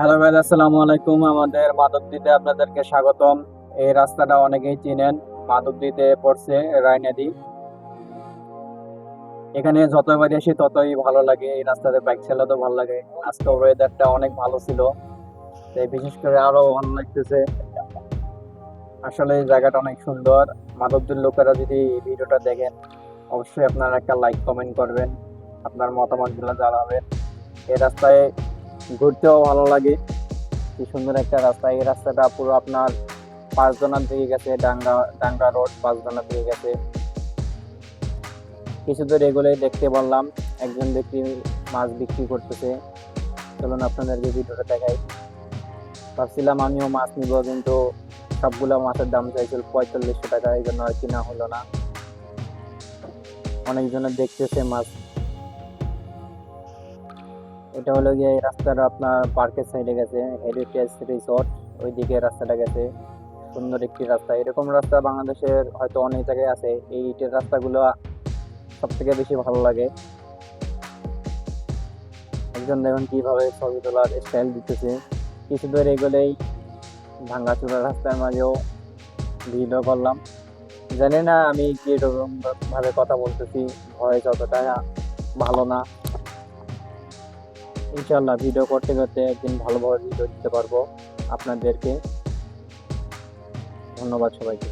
Hello ভাই, আসসালামু আলাইকুম। আমাদের মাধবদীতে আপনাদেরকে স্বাগতম। এই রাস্তাটা অনেকেই চিনেন, মাধবদীতে পড়ছে রায় নদী এখানে যতবার আসি, ততই ভালো লাগে। এই রাস্তাতে বাইক চালাতেও ভালো লাগে। আজকে ওয়েদারটা অনেক ভালো ছিল। তাই বিশেষ করে আরও ভালো লাগতেছে। আসলে এই জায়গাটা অনেক সুন্দর। মাধবদীর লোকেরা যদি ভিডিওটা দেখেন, অবশ্যই আপনারা একটা লাইক কমেন্ট করবেন। আপনার মতামতগুলো জানাবেন। এই রাস্তায় ঘুরতেও ভালো লাগে। কি সুন্দর একটা রাস্তা। এই রাস্তাটা পুরো আপনার পাঁচজনার দিকে গেছে, ডাঙ্গা ডাঙ্গা রোড পাঁচজনার দিকে গেছে। কিছু দূর এগুলোই দেখতে পারলাম, একজন ব্যক্তি মাছ বিক্রি করতেছে। চলুন আপনাদেরকে ভিডিওটা দেখাই। ভাবছিলাম আমিও মাছ নিব, কিন্তু সবগুলো মাছের দাম চাইছিল পঁয়তাল্লিশশো টাকা, এই জন্য আর কিনা হলো না। অনেকজনের দেখতেছে মাছ এটা হলো গিয়ে রাস্তাটা আপনার পার্কের সাইডে গেছে হেরিটেজ রিসোর্ট ওইদিকে রাস্তাটা গেছে। সুন্দর একটি রাস্তা। এরকম রাস্তা বাংলাদেশের হয়তো অনেক জায়গায় আছে। এই ইটের রাস্তাগুলো সব থেকে বেশি ভালো লাগে। একজন দেখুন কীভাবে ছবি তোলার স্টাইল দিতেছে। কিছু দূর এগোলেই ভাঙ্গাচুরা রাস্তার মাঝেও ভিডিও করলাম। জানি না আমি কীরকম ভাবে কথা বলতেছি, ভয়েস অতটা ভালো না। ইনশাল্লাহ ভিডিও করতে করতে একদিন ভালোভাবে ভিডিও দিতে পারব আপনাদেরকে। ধন্যবাদ সবাইকে।